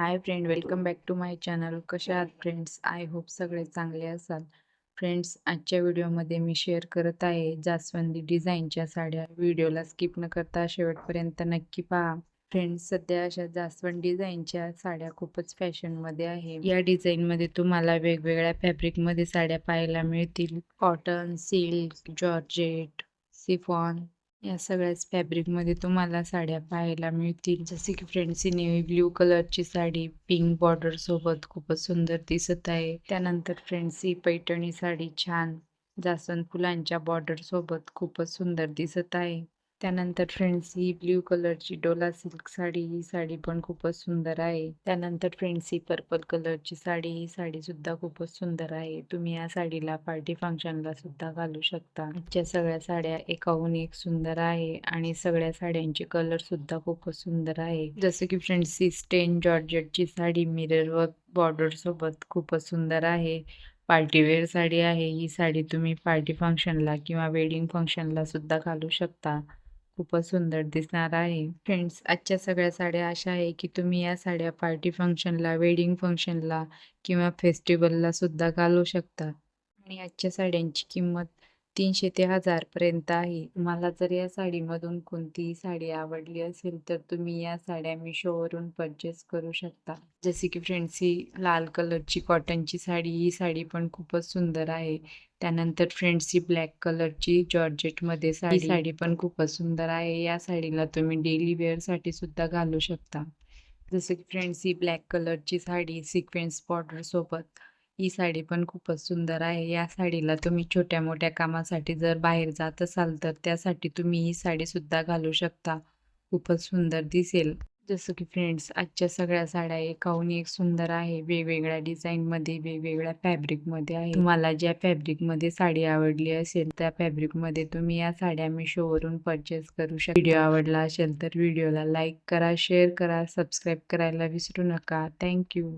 Hi friend welcome back to my channel कशा आहात friends I hope सगळे चांगले असाल. फ्रेंड्स आजच्या व्हिडिओमध्ये मी शेअर करत आहे जास्वंदी डिझाईनच्या साड्या. व्हिडिओला स्किप न करता शेवटपर्यंत नक्की पहा. फ्रेंड्स सध्या अशा जास्वंद डिझाईनच्या साड्या खूपच फॅशनमध्ये आहे. या डिझाईनमध्ये तुम्हाला वेगवेगळ्या फॅब्रिकमध्ये साड्या पाहायला मिळतील. कॉटन सिल्क जॉर्जेट सिफॉन या सगळ्याच फॅब्रिकमध्ये तुम्हाला साड्या पाहायला मिळतील. जसे की फ्रेंड्स ही नेव्ही ब्ल्यू कलरची साडी पिंक बॉर्डर सोबत खूपच सुंदर दिसत आहे. त्यानंतर फ्रेंड्स ही पैठणी साडी छान जास्वंद फुलांच्या बॉर्डर सोबत खूपच सुंदर दिसत आहे. त्यानंतर फ्रेंड्स ही ब्ल्यू कलरची डोला सिल्क साडी ही साडी पण खूपच सुंदर आहे. त्यानंतर फ्रेंड्स ही पर्पल कलरची साडी ही साडी सुद्धा खूपच सुंदर आहे. तुम्ही या साडीला पार्टी फंक्शनला सुद्धा घालू शकता. आजच्या सगळ्या साड्या एकाहून एक सुंदर आहे आणि सगळ्या साड्यांचे कलर सुद्धा खूपच सुंदर आहे. जसं की फ्रेंड्स ही स्टेन जॉर्जेटची साडी मिरर वर्क बॉर्डर सोबत खूपच सुंदर आहे. पार्टीवेअर साडी आहे. ही साडी तुम्ही पार्टी फंक्शनला किंवा वेडिंग फंक्शनला सुद्धा घालू शकता. खूपच सुंदर दिसणार आहे. फ्रेंड्स आजच्या सगळ्या साड्या अशा आहे की तुम्ही या साड्या पार्टी फंक्शनला वेडिंग फंक्शनला किंवा फेस्टिवलला सुद्धा घालू शकता. आणि आजच्या साड्यांची किंमत तीनशे ते हजारपर्यंत आहे. तुम्हाला जर या साडीमधून कोणतीही साडी आवडली असेल तर तुम्ही या साड्या मिशोवरून परचेस करू शकता. जसे की फ्रेंड्स ही लाल कलरची कॉटनची साडी ही साडी पण खूपच सुंदर आहे. त्यानंतर फ्रेंड्स ही ब्लॅक कलरची जॉर्जेटमध्ये साडी साडी पण खूपच सुंदर आहे. या साडीला तुम्ही डेली वेअरसाठी सुद्धा घालू शकता. जसं की फ्रेंड्स ही ब्लॅक कलरची साडी सिक्वेन्स बॉर्डर सोबत ही साडी पण खूपच सुंदर आहे. या साडीला तुम्ही छोट्या मोठ्या कामासाठी जर बाहेर जात असाल तर त्यासाठी तुम्ही ही साडी सुद्धा घालू शकता. खूपच सुंदर दिसेल. जसं की फ्रेंड्स आजच्या सगळ्या साड्या एकाहून एक सुंदर आहे. वेगवेगळ्या डिझाईनमध्ये वेगवेगळ्या फॅब्रिकमध्ये आहे. तुम्हाला ज्या फॅब्रिकमध्ये साडी आवडली असेल त्या फॅब्रिकमध्ये तुम्ही या साड्या मिशोवरून परचेस करू शकता. व्हिडिओ आवडला असेल तर व्हिडिओला लाईक करा शेअर करा सबस्क्राईब करायला विसरू नका. थँक्यू